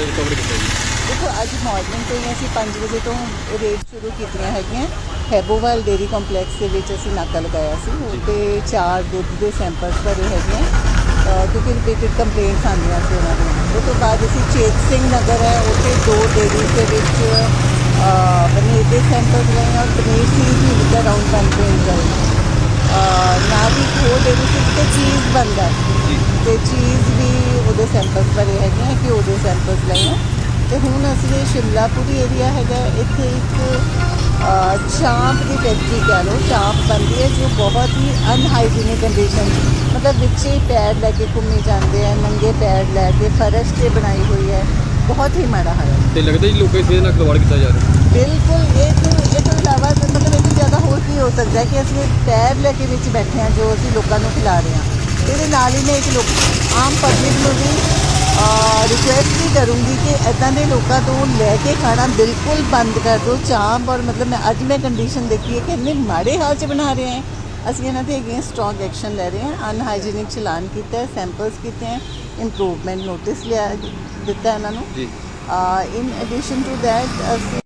Recover ਕੀਤਾ ਜੀ? ਦੇਖੋ ਅੱਜ ਮਾਰਨਿੰਗ ਤੋਂ ਹੀ ਅਸੀਂ 5 ਵਜੇ ਤੋਂ ਰੇਡ ਸ਼ੁਰੂ ਕੀਤੀਆਂ ਹੈਗੀਆਂ। ਹੈਬੋਵਾਲ ਡੇਰੀ ਕੰਪਲੈਕਸ ਦੇ ਵਿੱਚ ਅਸੀਂ ਨਾਕਾ ਲਗਾਇਆ ਸੀ। ਤੇ ਚਾਰ ਦੁੱਧ ਦੇ ਸੈਂਪਲਸ ਭਰੇ ਹੈਗੇ ਅਹ ਕਿਉਂਕਿ ਰਿਪੀਟਡ ਕੰਪਲੇਂਟਸ ਆਉਂਦੀਆਂ ਸੀ ਉਹਨਾਂ ਦੀਆਂ ਉਹ ਤੋਂ ਬਾਅਦ ਅਸੀਂ ਚੇਤ ਸਿੰਘ ਨਗਰ ਹੈ ਉੱਥੇ ਦੋ ਡੇਰੀ ਦੇ ਵਿੱਚ ਅਹ ਪਨੀਰ ਦੇ ਸੈਂਪਲਸ ਲਏ ਔਰ ਪਨੀਰ ਸੀ ਵੀ ਵਿਦ ਅਰਾਊਂਡ 1 ਕੁਇੰਟਲ ਨਾਲ ਹੀ ਹੋਰ ਡੇਰੀ ਸੀ ਤੇ ਚੀਜ਼ ਜੀ। ਤੇ ਚੀਜ਼ ਵੀ ਉਹਦੇ ਸੈਂਪਲਸ ਭਰੇ ਹੈਗੇ ਆ ਕਿ ਉਹਦੇ ਸੈਂਪਲਸ ਲਏ ਆ। ਤੇ ਹੁਣ ਅਸੀਂ ਇਹ ਸ਼ਿਮਲਾਪੁਰੀ ਏਰੀਆ ਹੈਗਾ ਇੱਥੇ ਇੱਕ ਚਾਂਪ ਦੀ ਫੈਕਟਰੀ ਕਹਿ ਲਓ ਚਾਂਪ ਬਣਦੀ ਹੈ ਜੋ ਬਹੁਤ ਹੀ ਅਨਹਾਈਜੀਨਿਕ ਕੰਡੀਸ਼ਨ ਮਤਲਬ ਵਿੱਚੇ ਹੀ ਪੈਰ ਲੈ ਕੇ ਘੁੰਮੀ ਜਾਂਦੇ ਆ ਨੰਗੇ ਪੈਰ ਲੈ ਕੇ ਫਰਸ਼ ਤੇ ਬਣਾਈ ਹੋਈ ਹੈ। ਬਹੁਤ ਹੀ ਮਾੜਾ ਹਾਲ ਹੈ। ਤੇ ਲੱਗਦਾ ਜੀ ਲੋਕਾਂ ਇਸ ਨਾਲ ਖਿਲਵਾੜ ਕੀਤਾ ਜਾ ਰਿਹਾ। ਬਿਲਕੁਲ ਇਹ ਤੋਂ ਇਹ ਤੋਂ ਇਲਾਵਾ ਮਤਲਬ ਇਹ ਤੋਂ ਜ਼ਿਆਦਾ ਹੋਰ ਕੀ ਹੋ ਸਕਦਾ ਹੈ ਕਿ ਅਸੀਂ ਪੈਰ ਲੈ ਕੇ ਵਿੱਚ ਬੈਠੇ ਹਾਂ ਜੋ ਅਸੀਂ ਲੋਕਾਂ ਨੂੰ ਖਿਲਾ ਰਹੇ ਹਾਂ। ਇਹਦੇ ਨਾਲ ਹੀ ਮੈਂ ਇੱਕ ਲੋਕ ਆਮ ਪਬਲਿਕ ਨੂੰ ਵੀ ਰਿਕੁਐਸਟ ਵੀ ਕਰੂੰਗੀ ਕਿ ਇਦਾਂ ਦੇ ਲੋਕਾਂ ਤੋਂ ਲੈ ਕੇ ਖਾਣਾ ਬਿਲਕੁਲ ਬੰਦ ਕਰ ਦਿਓ ਚਾਂਪ ਔਰ ਮਤਲਬ ਮੈਂ ਅੱਜ ਮੈਂ ਕੰਡੀਸ਼ਨ ਦੇਖੀ ਹੈ ਕਿ ਇੰਨੇ ਮਾੜੇ ਹਾਲ 'ਚ ਬਣਾ ਰਹੇ ਹੈ। ਅਸੀਂ ਇਹਨਾਂ ਦੇ ਅਗੇਂਸਟ ਸਟਰੋਂਗ ਐਕਸ਼ਨ ਲੈ ਰਹੇ ਹਾਂ ਅਨਹਾਈਜੀਨਿਕ ਚਲਾਨ ਕੀਤਾ ਹੈ ਸੈਂਪਲਸ ਕੀਤੇ ਹੈ ਇੰਪਰੂਵਮੈਂਟ ਨੋਟਿਸ ਲਿਆ ਦਿੱਤਾ ਇਹਨਾਂ ਨੂੰ। ਜੀ। ਇਨ ਐਡੀਸ਼ਨ ਟੂ ਦੈਟ ਅਸੀਂ